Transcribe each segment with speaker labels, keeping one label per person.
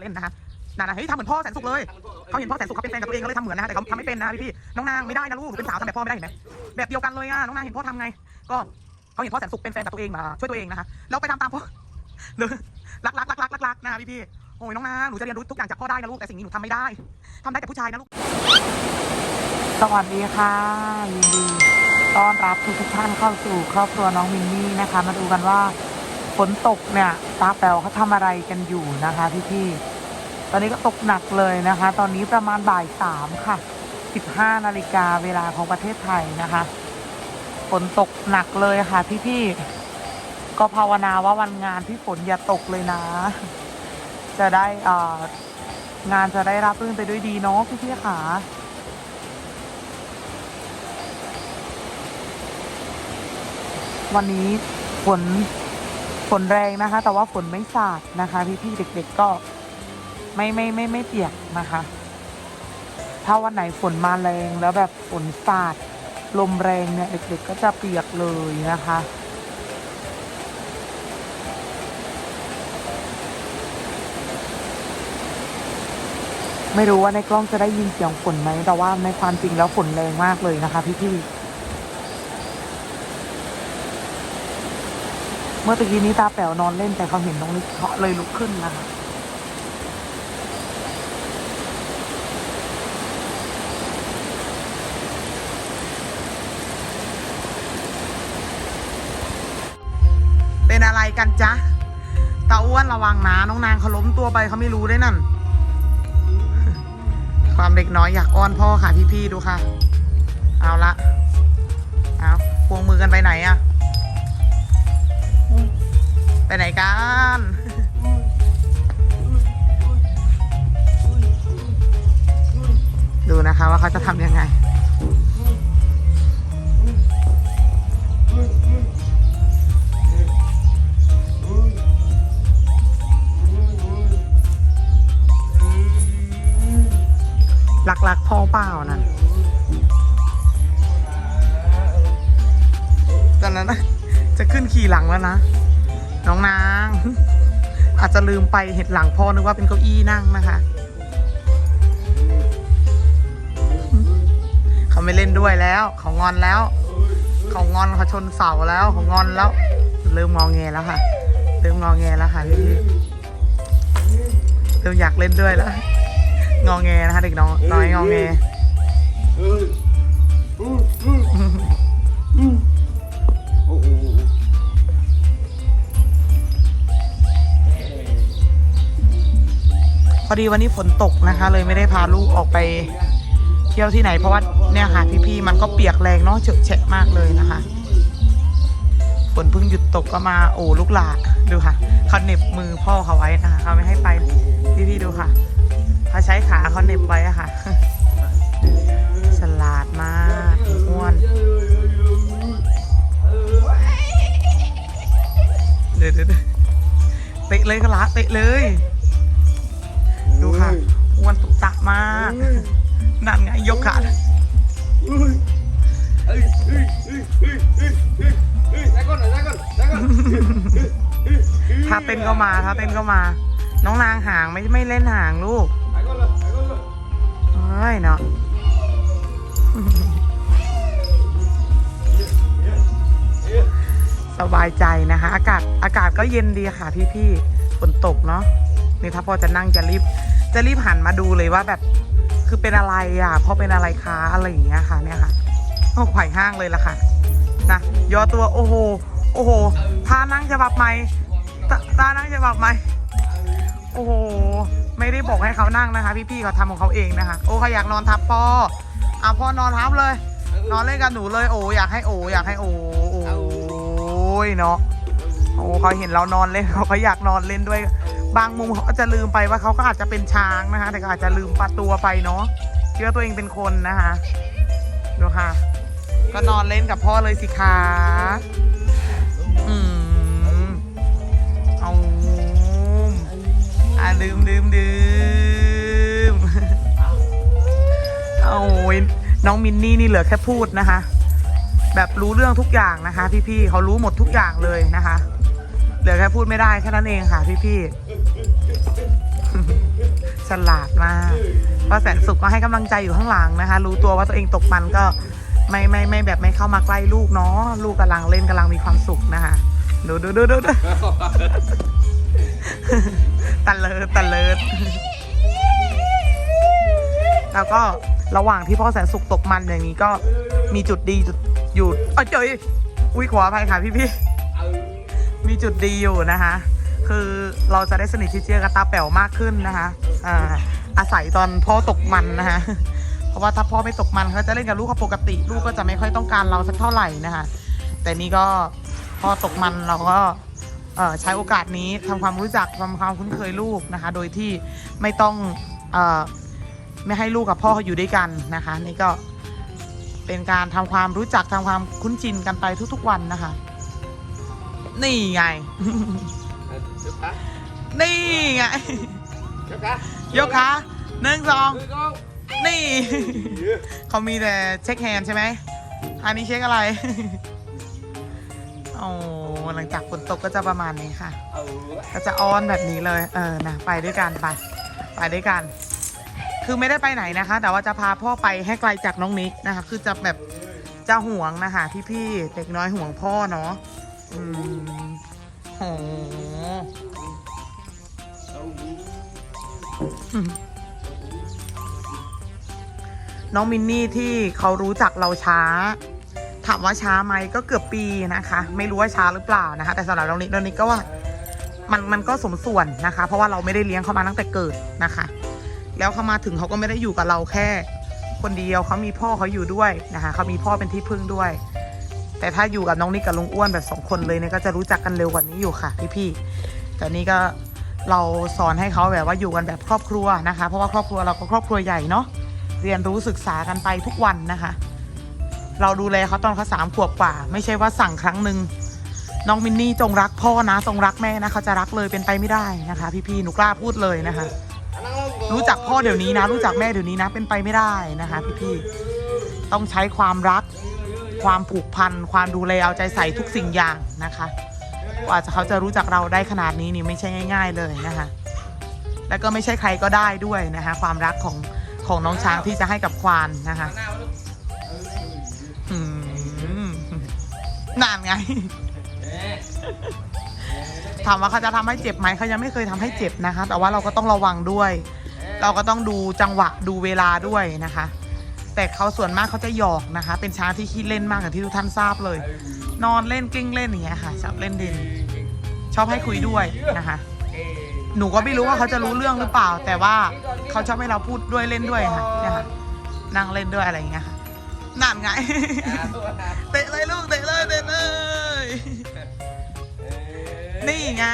Speaker 1: เล่นนะคะนานะเฮ้ยทำเหมือนพ่อแสนสุขเลยเขาเห็นพ่อแสนสุขเขาเป็นแฟนกับตัวเองก็เลยทำเหมือนนะคะแต่เขาทำไม่เป็นนะพี่พี่น้องนางไม่ได้นะลูกเป็นสาวทำแบบพ่อไม่ได้เห็นไหมแบบเดียวกันเลยอะน้องนางเห็นพ่อทำไง ก็เขาเห็นพ่อแสนสุขเป็นแฟนกับตัวเองมาช่วยตัวเองนะคะแล้วไปทำตามพ่อเลยรักรักรักรักรักรักนะพี่พี่โอ้ยน้องนางหนูจะเรียนรู้ทุกอย่างจากพ่อได้นะลูกแต่สิ่งนี้หนูทำไม่ได้ทำได้แต่ผู้ชายนะลูก
Speaker 2: สวัสดีค่ะยินดีต้อนรับทุกท่านเข้าสู่ครอบครัวน้องมินนี่นะคะ มาดูกันว่าฝนตกเนี่ยตาแป๋วเขาทำอะไรกันอยู่นะคะพี่ๆ ตอนนี้ก็ตกหนักเลยนะคะ ตอนนี้ประมาณบ่ายสามค่ะสิบห้านาฬิกาเวลาของประเทศไทยนะคะ ฝนตกหนักเลยค่ะพี่ๆ ก็ภาวนาว่าวันงานที่ฝนอย่าตกเลยนะ จะได้อ่องานจะได้รับรื่นไปด้วยดีเนาะพี่ๆค่ะวันนี้ฝนฝนแรงนะคะ แต่ว่าฝนไม่สาดนะคะ พี่ๆเด็ก ๆ ก็ ไม่ไม่ไม่ไม่เปียกนะคะ ถ้าวันไหนฝนมาแรงแล้วแบบฝนสาดลมแรงเนี่ยเด็กๆก็จะเปียกเลยนะคะไม่รู้ว่าในกล้องจะได้ยินเสียงฝนไหม แต่ว่าในความจริงแล้วฝนแรงมากเลยนะคะพี่ๆเมื่อตะกี้นี้ตาแป๋วนอนเล่นแต่เขาเห็นน้องนิกเขาเลยลุกขึ้นนะคะ
Speaker 1: เป็นอะไร กันจ๊ะตาอ้วนระวังนะน้องนางเขาล้มตัวไปเขาไม่รู้ด้วยนั่น ความเด็กน้อยอยากอ้อนพ่อค่ะพี่ๆดูค่ะ เอาละเอาพวงมือกันไปไหนอะไปไหนกันดูนะคะว่าเขาจะทำยังไง แล้วนะ น้องนาง อาจจะลืมไปเห็นหลังพ่อนึกว่าเป็นเก้าอี้นั่งนะคะ เขาไม่เล่นด้วยแล้ว เขางอนแล้ว เขางอนเขาชนเสาแล้ว เขางอนแล้วเริ่มงอแงแล้วค่ะเริ่มงอแงแล้วค่ะพี่เริ่มอยากเล่นด้วยแล้วงอแงนะคะเด็กน้องน้อยงอแง อดีวันนี้ฝนตกนะคะ เลยไม่ได้พาลูกออกไปเที่ยวที่ไหน เพราะว่าเนี่ยค่ะพี่ๆมันก็เปียกแรงเนาะเฉอะแฉะมากเลยนะคะฝนเพิ่งหยุดตกก็มาโอ้ลูกหลาดูค่ะเขาเน็บมือพ่อเขาไว้นะคะเขาไม่ให้ไปพี่ๆดูค่ะเขาใช้ขาเขาเน็บไว้อะค่ะฉลาดมากอ้วนเดี๋ยวเดี๋ยวเดี๋ยวเตะเลยก็ละเตะเลย เต้นก็มาถ้าเต้นก็มา น้องนางห่างไม่ไม่เล่นห่างลูกเอ้ยเนาะสบายใจนะคะ อากาศอากาศก็เย็นดีค่ะพี่ๆฝนตกเนาะนี่ถ้าพ่อจะนั่งจะรีบ จะรีบหันมาดูเลยว่าแบบ คือเป็นอะไรอะพ่อเป็นอะไรคะอะไรอย่างเงี้ยค่ะ เนี่ยค่ะก็ไขว่ห้างเลยละค่ะนะย่อตัวโอ้โหโอ้โหท่านั่งจะแบบไหม ตท่านั่งจะแบบไหมโอ้โห ไม่ได้บอกให้เขานั่งนะคะ พี่ๆเขาทำของเขาเองนะคะ โอ้เขาอยากนอนทับพ่ออะพ่อนอนทับเลย นอนเล่นกับหนูเลยโอ้อยากให้โอ้อยากให้โอ้โอ้ยเนาะโอ้เขาเห็นเรานอนเล่นเขาก็อยากนอนเล่นด้วย บางมุมเขาจะลืมไปว่าเขาก็อาจจะเป็นช้างนะคะ แต่ก็อาจจะลืมปลาตัวไปเนาะเชื่อตัวเองเป็นคนนะคะดูค่ะ ก็นอนเล่นกับพ่อเลยสิคะอืม ดื่มดื่มดื่มอาโอ้ยน้องมินนี่นี่เหลือแค่พูดนะคะ แบบรู้เรื่องทุกอย่างนะคะ พี่ๆเขารู้หมดทุกอย่างเลยนะคะ เหลือแค่พูดไม่ได้แค่นั้นเองค่ะ พี่ๆฉลาดมากพ่อแสนสุขก็ให้กำลังใจอยู่ข้างหลังนะคะ รู้ตัวว่าตัวเองตกมันก็ไม่ไม่ไม่แบบไม่เข้ามาใกล้ลูกเนาะลูกกำลังเล่นกำลังมีความสุขนะคะดูดูดูดูดู ตะเลิดตะเลิดแล้วก็ระหว่างที่พ่อแสนสุขตกมันอย่างนี้ก็มีจุดดีจุดอยู่เอ้ยเจยอุ้ยขออภัยค่ะพี่พี่มีจุดดีอยู่นะคะ คือเราจะได้สนิทชิดเชื่อกับตาแป๋วมากขึ้นนะคะอ่าอาศัยตอนพ่อตกมันนะคะเพราะว่าถ้าพ่อไม่ตกมันเขาจะเล่นกับลูกเขาปกติ ลูกก็จะไม่ค่อยต้องการเราสักเท่าไหร่นะคะแต่นี่ก็พอตกมันเราก็ ใช้โอกาสนี้ทำความรู้จักทำความคุ้นเคยลูกนะคะ โดยที่ไม่ต้องเอ่อไม่ให้ลูกกับพ่อเขาอยู่ด้วยกันนะคะ นี่ก็เป็นการทำความรู้จักทำความคุ้นชินกันไปทุกๆวันนะคะ นี่ไง นี่ไง ยกขาหนึ่งสองนี่ เขามีแต่เช็คแฮนด์ใช่ไหม อันนี้เช็คอะไรโอ้ หลังจากฝนตกก็จะประมาณนี้ค่ะ ก็จะออนแบบนี้เลย เออนะไปด้วยกันไป ไปด้วยกัน คือไม่ได้ไปไหนนะคะ แต่ว่าจะพาพ่อไปให้ไกลจากน้องนิกนะคะ คือจะแบบจะห่วงนะคะพี่ๆเด็กน้อยห่วงพ่อเนาะอืมโหน้องมินนี่ที่เขารู้จักเราช้า ถามว่าช้าไหมก็เกือบปีนะคะ ไม่รู้ว่าช้าหรือเปล่านะคะ แต่สำหรับน้องนิกน้องนิกก็ว่ามันมันก็สมส่วนนะคะ เพราะว่าเราไม่ได้เลี้ยงเขามาตั้งแต่เกิดนะคะ แล้วเขามาถึงเขาก็ไม่ได้อยู่กับเราแค่ คนเดียวเขามีพ่อเขาอยู่ด้วยนะคะเขามีพ่อเป็นที่พึ่งด้วย แต่ถ้าอยู่กับน้องนิกกับลุงอ้วนแบบสองคนเลยเนี่ยก็จะรู้จักกันเร็วกว่านี้อยู่ค่ะพี่ๆแต่นี่ก็เราสอนให้เขาแบบว่าอยู่กันแบบครอบครัวนะคะ เพราะว่าครอบครัวเราก็ครอบครัวใหญ่เนาะเรียนรู้ศึกษากันไปทุกวันนะคะ เราดูแลเขาตอนเขาสามขวบกว่า ไม่ใช่ว่าสั่งครั้งหนึ่งน้องมินนี่จงรักพ่อนะจงรักแม่นะเขาจะรักเลยเป็นไปไม่ได้นะคะ พี่ๆหนูกล้าพูดเลยนะคะ รู้จักพ่อเดี๋ยวนี้นะ รู้จักแม่เดี๋ยวนี้นะ เป็นไปไม่ได้นะคะ พี่ๆต้องใช้ความรัก ความผูกพัน ความดูแลเอาใจใส่ทุกสิ่งอย่างนะคะกว่าจะเขาจะรู้จักเราได้ขนาดนี้นี่ไม่ใช่ง่าย ๆเลยนะคะ แล้วก็ไม่ใช่ใครก็ได้ด้วยนะคะ ความรักของของน้องช้างที่จะให้กับควานนะคะ นานไง ถามว่าเขาจะทำให้เจ็บไหมเขายังไม่เคยทำให้เจ็บนะคะ แต่ว่าเราก็ต้องระวังด้วย เราก็ต้องดูจังหวะดูเวลาด้วยนะคะ แต่เขาส่วนมากเขาจะหยอกนะคะ เป็นช้างที่ขี้เล่นมากอย่างที่ทุกท่านทราบเลย นอนเล่นกลิ้งเล่นอย่างเงี้ยค่ะชอบเล่นดิน ชอบให้คุยด้วยนะคะ หนูก็ไม่รู้ว่าเขาจะรู้เรื่องหรือเปล่า แต่ว่าเขาชอบให้เราพูดด้วยเล่นด้วยค่ะเนี่ยค่ะนั่งเล่นด้วยอะไรอย่างเงี้ยค่ะ นั่นไงเตะเลยลูกเตะเลยเตะเลย นี่ไง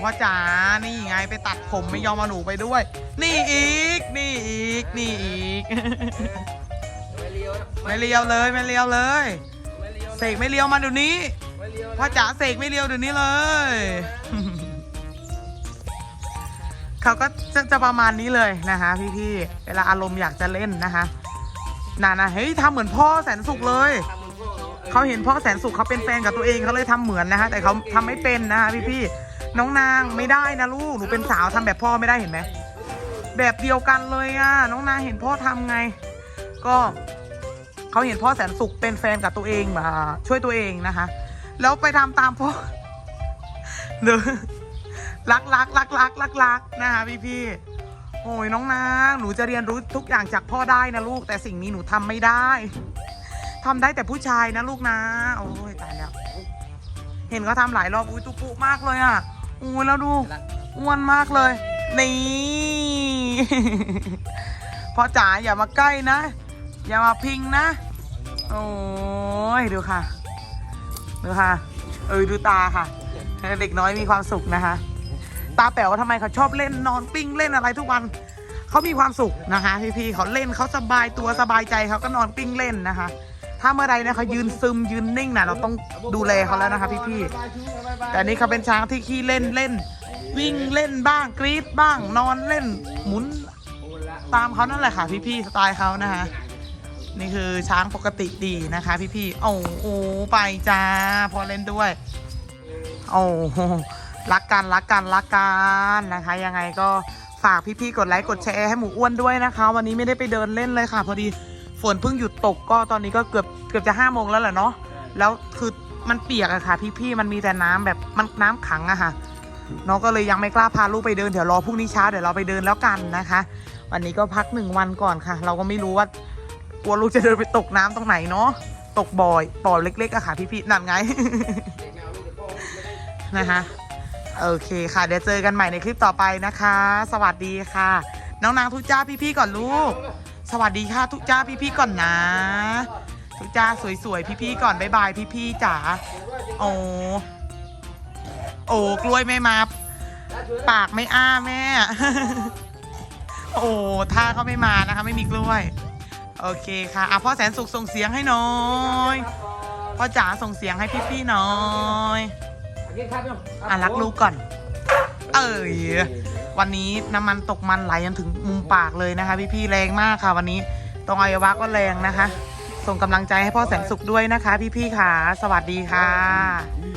Speaker 1: พ่อจ๋านี่ไงไปตัดผมไม่ยอมเอาหนูไปด้วย นี่อีก นี่อีก นี่อีก ไม่เลียวเลยไม่เลียวเลยเสกไม่เลียวมาเดี๋ยวนี้พ่อจ๋าเสกไม่เลียวเดี๋ยวนี้เลยเขาก็จะจะประมาณนี้เลยนะคะพี่ๆเวลาอารมณ์อยากจะเล่นนะคะ นานะเฮ้ยทำเหมือนพ่อแสนสุขเลย เขาเห็นพ่อแสนสุขเขาเป็นแฟนกับตัวเองเขาเลยทำเหมือนนะคะแต่เขาทำไม่เป็นนะคะพี่ๆน้องนางไม่ได้นะลูกหนูเป็นสาวทำแบบพ่อไม่ได้เห็นไหมแบบเดียวกันเลยอะน้องนางเห็นพ่อทำไง ก็เขาเห็นพ่อแสนสุขเป็นแฟนกับตัวเองมาช่วยตัวเองนะคะ แล้วไปทำตามพ่อเด้อรักรักรักรักรักรักนะคะพี่พี่ โอ้ยน้องนางหนูจะเรียนรู้ทุกอย่างจากพ่อได้นะลูก แต่สิ่งนี้หนูทำไม่ได้ทำได้แต่ผู้ชายนะลูกนะ โอ้ยตายแล้ว เห็นเขาทำหลายรอบอุ้ยตุปุมากเลยอะอุ้ยแล้วดูอ้วนมากเลย นี่พ่อจ๋าอย่ามาใกล้นะ อย่ามาพิงนะ โอ้ยดูค่ะ ดูค่ะ เออดูตาค่ะ เด็กน้อยมีความสุขนะคะ ตาแป๋วทำไมเขาชอบเล่นนอนปิ้งเล่นอะไรทุกวันเขามีความสุขนะคะพี่ๆเขาเล่นเขาสบายตัวสบายใจเขาก็นอนปิ้งเล่นนะคะ ถ้าเมื่อใดนะเขายืนซึมยืนนิ่งนะเราต้องดูแลเขาแล้วนะคะพี่ๆแต่นี้เขาเป็นช้างที่ขี้เล่นเล่น วิ่งเล่นบ้างกรี๊ดบ้าง นอนเล่นหมุนตามเขานั่นแหละค่ะพี่ๆสไตล์เขานะคะนี่คือช้างปกติดีนะคะ พี่ๆโอ้โอ้ไปจ้าพอเล่นด้วย โอ้ รักกันรักกันรักกันนะคะ ยังไงก็ฝากพี่ๆกดไลค์กดแชร์ให้หมูอ้วนด้วยนะคะ วันนี้ไม่ได้ไปเดินเล่นเลยค่ะ พอดีฝนเพิ่งหยุดตกก็ตอนนี้ก็เกือบเกือบจะห้าโมงแล้วแหละเนาะแล้วคือมันเปียกอะค่ะ พี่ๆมันมีแต่น้ำแบบมันน้ำขังอะค่ะน้องก็เลยยังไม่กล้าพาลูกไปเดินเดี๋ยวรอพรุ่งนี้เช้าเดี๋ยวเราไปเดินแล้วกันนะคะ วันนี้ก็พักหนึ่งวันก่อนค่ะ เราก็ไม่รู้ว่ากลัวลูกจะเดินไปตกน้ำตรงไหนเนาะตกบ่อยบ่อเล็กๆอะค่ะพี่ๆนั่นไงนะคะ โอเคค่ะ เดี๋ยวเจอกันใหม่ในคลิปต่อไปนะคะ สวัสดีค่ะ น้องนางทุจ้าพี่ๆก่อนลูก สวัสดีค่ะทุจ้าพี่ๆก่อนนะ ทุจ้าสวยๆพี่ๆก่อนบ๊ายบายพี่ๆจ๋าโอ้โอ้กล้วยไม่มาปากไม่อ้าแม่ โอ้ท่าเขาไม่มานะคะ ไม่มีกล้วย โอเคค่ะอะพ่อแสนสุขส่งเสียงให้น้อยพ่อจ๋าส่งเสียงให้พี่ๆน้อย อะรักลูกก่อน เอ้ยวันนี้น้ำมันตกมันไหลจนถึงมุมปากเลยนะคะ พี่ๆแรงมากค่ะ วันนี้ตรงอวัยวะก็แรงนะคะ ส่งกำลังใจให้พ่อแสนสุขด้วยนะคะ พี่ๆค่ะ สวัสดีค่ะ